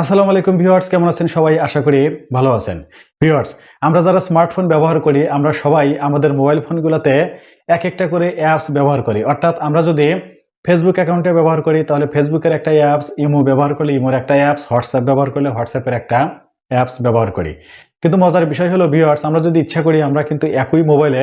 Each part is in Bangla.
আসসালামু আলাইকুম ভিউয়ার্স, কেমন আছেন সবাই? আশা করি ভালো আছেন। ভিউয়ার্স, আমরা যারা স্মার্টফোন ব্যবহার করি, আমরা সবাই আমাদের মোবাইল ফোনগুলোতে এক একটা করে অ্যাপস ব্যবহার করি। অর্থাৎ আমরা যদি ফেসবুক অ্যাকাউন্টে ব্যবহার করি, তাহলে ফেসবুকের একটা অ্যাপস ইমো ব্যবহার করলে ইমোর একটা অ্যাপস হোয়াটসঅ্যাপ ব্যবহার করলে হোয়াটসঅ্যাপের একটা অ্যাপস ব্যবহার করি। কিন্তু মজার বিষয় হলো ভিউয়ার্স, আমরা যদি ইচ্ছা করি, আমরা কিন্তু একই মোবাইলে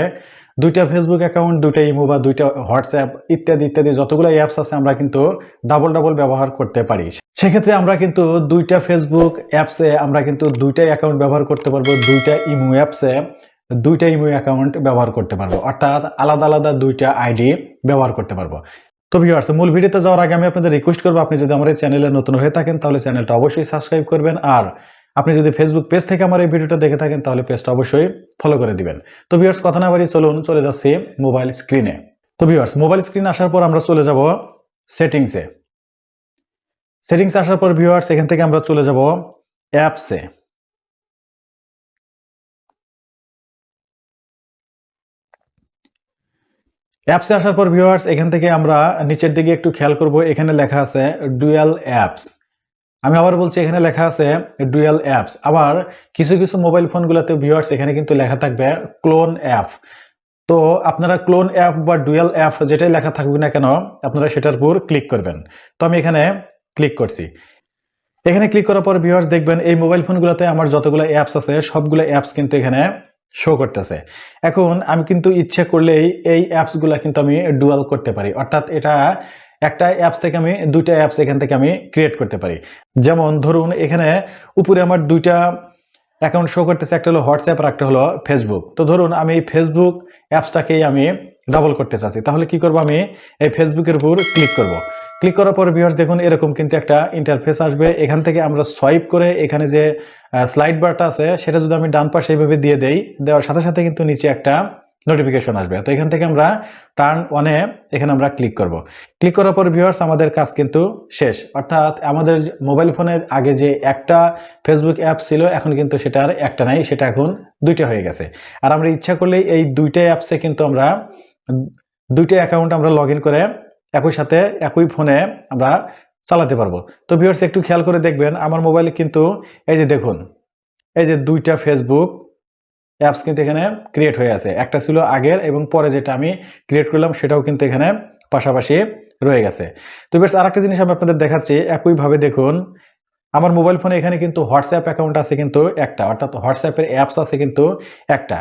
দুইটা ফেসবুক অ্যাকাউন্ট দুইটা ইমো বা দুইটা হোয়াটসঅ্যাপ ইত্যাদি ইত্যাদি যতগুলো অ্যাপস আছে, আমরা কিন্তু ডাবল ডাবল ব্যবহার করতে পারি। সেক্ষেত্রে আমরা কিন্তু দুইটা ফেসবুক অ্যাপসে আমরা কিন্তু দুইটা অ্যাকাউন্ট ব্যবহার করতে পারব, দুইটা ইমো অ্যাপসে দুইটা ইমো অ্যাকাউন্ট ব্যবহার করতে পারব। অর্থাৎ আলাদা আলাদা দুইটা আইডি ব্যবহার করতে পারব। তো ভিউয়ার্স মূল ভিডিওতে যাওয়ার আগে আমি আপনাদের রিকোয়েস্ট করব, আপনি যদি আমার এই চ্যানেলে নতুন হয়ে থাকেন, তাহলে চ্যানেলটা অবশ্যই সাবস্ক্রাইব করবেন। আর আপনি যদি ফেসবুক পেজ থেকে আমার এই ভিডিওটা দেখে থাকেন, তাহলে পেজটা অবশ্যই ফলো করে দিবেন। তো ভিউয়ার্স কথা না বাড়ি চলুন, চলে যাচ্ছি মোবাইল স্ক্রিনে তো ভিউয়ার্স মোবাইল স্ক্রিনে আসার পর আমরা চলে যাব সেটিংসে সেটিংসে আসার পর ভিউয়ার্স এখান থেকে আমরা চলে যাব অ্যাপসে অ্যাপসে আসার পর ভিউয়ার্স এখান থেকে আমরা নিচের দিকে একটু খেয়াল করব, এখানে লেখা আছে ডুয়াল অ্যাপস আমি আবার বলছি, এখানে লেখা আছে ডুয়াল অ্যাপস আবার কিছু কিছু মোবাইল ফোনগুলোতে ভিউয়ার্স এখানে কিন্তু লেখা থাকবে ক্লোন অ্যাপ তো আপনারা ক্লোন অ্যাপ বা ডুয়াল অ্যাপ যেটাই লেখা থাকুক না কেন, আপনারা সেটার উপর ক্লিক করবেন। তো আমি এখানে ক্লিক করছি। এখানে ক্লিক করার পর ভিউয়ার্স দেখবেন এই মোবাইল ফোনগুলোতে আমার যতগুলো অ্যাপস আছে, সবগুলো অ্যাপস কিন্তু এখানে শো করতেছে। এখন আমি কিন্তু ইচ্ছে করলেই এই অ্যাপসগুলো কিন্তু আমি ডুয়াল করতে পারি। অর্থাৎ এটা একটা অ্যাপস থেকে আমি দুইটা অ্যাপস এখান থেকে আমি ক্রিয়েট করতে পারি। যেমন ধরুন এখানে উপরে আমার দুইটা অ্যাকাউন্ট শো করতেছে, একটা হলো হোয়াটসঅ্যাপ আর একটা হলো ফেসবুক তো ধরুন আমি এই ফেসবুক অ্যাপসটাকেই আমি ডাবল করতে চাচ্ছি। তাহলে কি করব আমি? এই ফেসবুকের উপর ক্লিক করব। ক্লিক করার পর ভিউয়ার্স দেখুন, এরকম কিন্তু একটা ইন্টারফেস আসবে। এখান থেকে আমরা সোয়াইপ করে এখানে যে স্লাইড বারটা আছে, সেটা যদি আমি ডান পাশে এইভাবে দিয়ে দেই, দেওয়ার সাথে সাথে কিন্তু নিচে একটা নোটিফিকেশন আসবে। তো এখান থেকে আমরা টার্ন ওয়ানে এখানে আমরা ক্লিক করব। ক্লিক করার পর ভিউয়ার্স আমাদের কাজ কিন্তু শেষ। অর্থাৎ আমাদের মোবাইল ফোনের আগে যে একটা ফেসবুক অ্যাপ ছিল, এখন কিন্তু সেটা আর একটা নাই, সেটা এখন দুইটা হয়ে গেছে। আর আমরা ইচ্ছা করলে এই দুইটা অ্যাপসে কিন্তু আমরা, দুইটা অ্যাকাউন্ট আমরা লগ করে একই সাথে একই ফোনে আমরা চালাতে পারব। তো ভিউয়ার্স একটু খেয়াল করে দেখবেন, আমার মোবাইলে কিন্তু এই যে দেখুন, এই যে দুইটা ফেসবুক অ্যাপস কিন্তু এখানে ক্রিয়েট হয়ে আছে। একটা ছিল আগের এবং পরে যেটা আমি ক্রিয়েট করলাম, সেটাও কিন্তু এখানে পাশাপাশি রয়ে গেছে। তো বেশ আরেকটা জিনিস আমি আপনাদের দেখাচ্ছি, একইভাবে দেখুন, আমার মোবাইল ফোনে এখানে কিন্তু হোয়াটসঅ্যাপ অ্যাকাউন্ট আছে কিন্তু একটা, অর্থাৎ হোয়াটসঅ্যাপের অ্যাপস আছে কিন্তু একটা।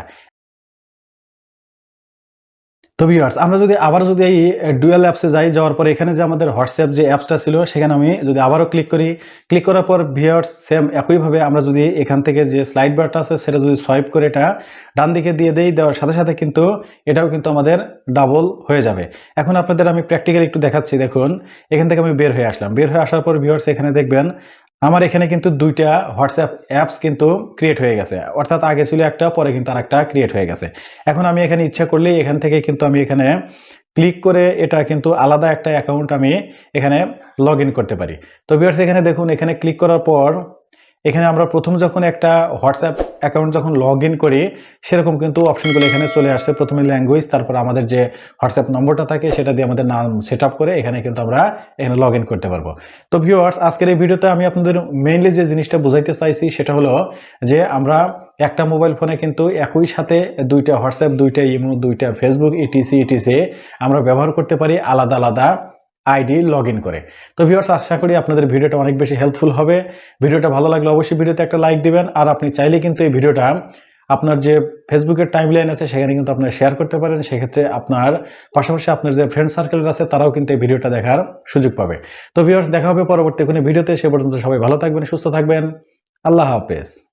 তো ভিউয়ার্স আমরা যদি আবার যদি এই ডুয়েল অ্যাপসে যাই, যাওয়ার পর এখানে যে আমাদের হোয়াটসঅ্যাপ যে অ্যাপসটা ছিল, সেখানে আমি যদি আবারও ক্লিক করি ক্লিক করার পর ভিউয়ার্স সেম একইভাবে আমরা যদি এখান থেকে যে স্লাইড বারটা আছে, সেটা যদি সোয়াইপ করে এটা ডান দিকে দিয়ে দেই, দেওয়ার সাথে সাথে কিন্তু এটাও কিন্তু আমাদের ডাবল হয়ে যাবে। এখন আপনাদের আমি প্র্যাকটিক্যালি একটু দেখাচ্ছি, দেখুন, এখান থেকে আমি বের হয়ে আসলাম। বের হয়ে আসার পর ভিউয়ার্স এখানে দেখবেন আমার এখানে কিন্তু দুইটা হোয়াটসঅ্যাপ অ্যাপস কিন্তু ক্রিয়েট হয়ে গেছে। অর্থাৎ আগে ছিল একটা, পরে কিন্তু আরেকটা ক্রিয়েট হয়ে গেছে। এখন আমি এখানে ইচ্ছা করলেই এখান থেকে কিন্তু আমি এখানে ক্লিক করে এটা কিন্তু আলাদা একটা অ্যাকাউন্ট আমি এখানে লগ করতে পারি। তো বিয়ার্স এখানে দেখুন, এখানে ক্লিক করার পর এখানে আমরা প্রথম যখন একটা হোয়াটসঅ্যাপ অ্যাকাউন্ট যখন লগ ইন করি, সেরকম কিন্তু অপশনগুলো এখানে চলে আসছে। প্রথমে ল্যাঙ্গুয়েজ, তারপর আমাদের যে হোয়াটসঅ্যাপ নম্বরটা থাকে, সেটা দিয়ে আমাদের নাম সেট করে এখানে কিন্তু আমরা এখানে লগ ইন করতে পারব। তো ভিউয়ার্স, আজকের এই ভিডিওতে আমি আপনাদের মেইনলি যে জিনিসটা বোঝাইতে চাইছি, সেটা হলো যে আমরা একটা মোবাইল ফোনে কিন্তু একই সাথে দুইটা হোয়াটসঅ্যাপ, দুইটা ইমো, দুইটা ফেসবুক ইটিসি ইটিসি আমরা ব্যবহার করতে পারি আলাদা আলাদা আইডি লগ ইন করে। তো ভিউয়ার্স আশা করি আপনাদের ভিডিওটা অনেক বেশি হেল্পফুল হবে। ভিডিওটা ভালো লাগলে অবশ্যই ভিডিওতে একটা লাইক দিবেন। আর আপনি চাইলে কিন্তু এই ভিডিওটা আপনার যে ফেসবুকের টাইম লাইন আছে, সেখানে কিন্তু আপনারা শেয়ার করতে পারেন। সেক্ষেত্রে আপনার পাশাপাশি আপনার যে ফ্রেন্ড সার্কেল আছে, তারাও কিন্তু এই ভিডিওটা দেখার সুযোগ পাবে। তো ভিউয়ার্স দেখা হবে পরবর্তী কোনো ভিডিওতে। সে পর্যন্ত সবাই ভালো থাকবেন, সুস্থ থাকবেন। আল্লাহ হাফেজ।